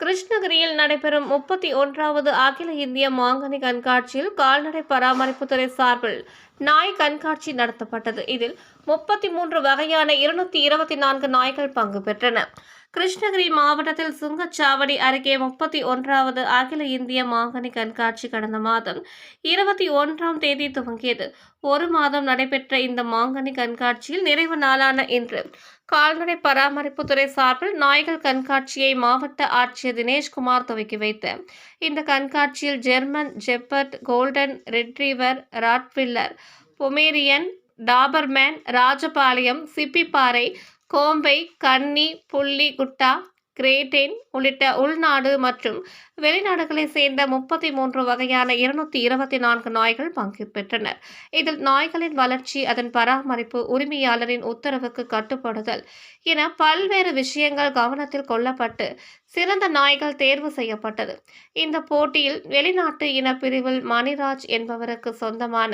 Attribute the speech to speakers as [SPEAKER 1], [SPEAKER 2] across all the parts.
[SPEAKER 1] கிருஷ்ணகிரியில் நடைபெறும் முப்பத்தி ஒன்றாவது அகில இந்திய மாங்கனி கண்காட்சியில் கால்நடை பராமரிப்புத்துறை சார்பில் நாய் கண்காட்சி நடத்தப்பட்டது. இதில் முப்பத்தி மூன்று வகையான இருநூத்தி இருபத்தி நான்கு நாய்கள் பங்கு பெற்றன. கிருஷ்ணகிரி மாவட்டத்தில் சுங்கச்சாவடி அருகே முப்பத்தி ஒன்றாவது அகில இந்திய மாங்கனி கண்காட்சி கடந்த மாதம் இருபத்தி ஒன்றாம் தேதி துவங்கியது. ஒரு மாதம் நடைபெற்ற இந்த மாங்கனி கண்காட்சியில் நிறைவு நாளான இன்று கால்நடை பராமரிப்புத்துறை சார்பில் நாய்கள் கண்காட்சியை மாவட்ட ஆட்சியர் தினேஷ்குமார் துவக்கி வைத்தார். இந்த கண்காட்சியில் German shepherd golden retriever rottweiler pomeranian doberman Rajapalayam Chippiparai Kombai Kanni Bully Kutta கிரேட்டேன் உள்ளிட்ட உள்நாடு மற்றும் வெளிநாடுகளைச் சேர்ந்த முப்பத்தி மூன்று வகையான இருநூத்தி இருபத்தி நான்கு நாய்கள் பங்கு பெற்றனர். இதில் நாய்களின் வளர்ச்சி அதன் பராமரிப்பு உரிமையாளரின் உத்தரவுக்கு கட்டுப்படுதல் என பல்வேறு விஷயங்கள் கவனத்தில் கொள்ளப்பட்டு சிறந்த நாய்கள் தேர்வு செய்யப்பட்டது. இந்த போட்டியில் வெளிநாட்டு இனப்பிரிவில் மணிராஜ் என்பவருக்கு சொந்தமான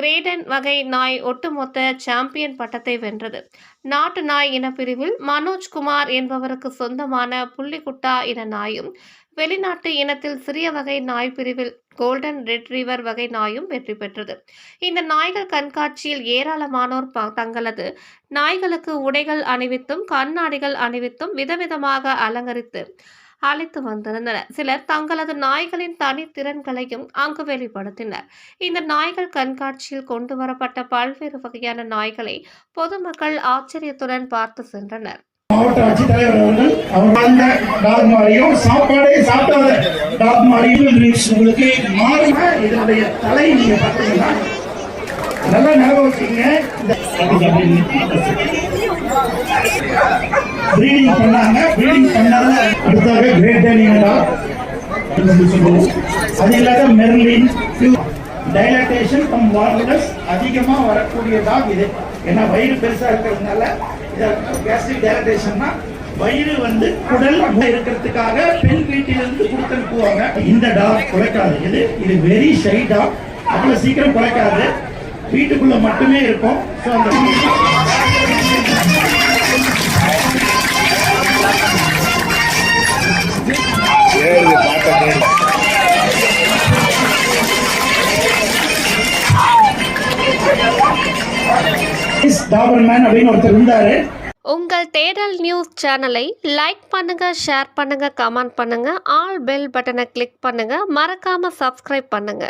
[SPEAKER 1] கிரேடன் வகை நாய் ஒட்டுமொத்த சாம்பியன் பட்டத்தை வென்றது. நாட்டு நாய் இனப்பிரிவில் மனோஜ்குமார் என்பவருக்கு சொந்தமான புள்ளிக்குட்டா இன நாயும் வெளிநாட்டு இனத்தில் சிறிய வகை நாய் பிரிவில் கோல்டன் ரெட்ரீவர் வகை நாயும் வெற்றி பெற்றது. இந்த நாய்கள் கண்காட்சியில் ஏராளமானோர் ப- தங்களது நாய்களுக்கு உடைகள் அணிவித்தும் கண்ணாடிகள் அணிவித்தும் விதவிதமாக அலங்கரித்து அழைத்து வந்திருந்தனர். சிலர் தங்களது நாய்களின் தனித்திறன்களையும் அங்கு வெளிப்படுத்தினர். இந்த நாய்கள் கண்காட்சியில் கொண்டு வரப்பட்ட பல்வேறு வகையான நாய்களை பொதுமக்கள் ஆச்சரியத்துடன் பார்த்து சென்றனர்.
[SPEAKER 2] மாவட்ட ஆட்சித்தலைவர் அவர்கள் அவர் வாழ்ந்த டாக் மாரியும் சாப்பாடே சாப்பிடாத டாக் மாரியும் ரிலீஸ் உங்களுக்கு மாறி இதனுடைய தலை நீங்க பார்த்தீங்கன்னா நல்லா ஞாபகம் வச்சுக்கங்க ப்ரீடிங் பண்ணாங்க. ப்ரீடிங் பண்ணாத டாக் சொல்லுவோம் அது இல்லாத மெர்லின் டைலட்டேஷன் கம் வார்லஸ் அதிகமா வரக்கூடிய டாக் இது. ஏன்னா வயிறு பெருசா இருக்கிறதுனால கேஸ்ட்ரிக் டைலட்டேஷன்னா வயிறு வந்து குடல் இருக்கிறதுக்காக பெண் வீட்டிலிருந்து கொடுத்து அனுப்புவாங்க இந்த டாக் குலைக்காது இது இது வெரி ஷை டாக் அவ்வளவு சீக்கிரம் குலைக்காது வீட்டுக்குள்ள மட்டுமே இருக்கும். ஸோ அந்த டாபர்மேன் அப்படின்னு ஒருத்தர் இருந்தாரு.
[SPEAKER 1] உங்கள் தேடல் நியூஸ் சேனலை லைக் பண்ணுங்க ஷேர் பண்ணுங்க கமெண்ட் பண்ணுங்க ஆல் பெல் பட்டனை கிளிக் பண்ணுங்க மறக்காம சப்ஸ்கிரைப் பண்ணுங்க.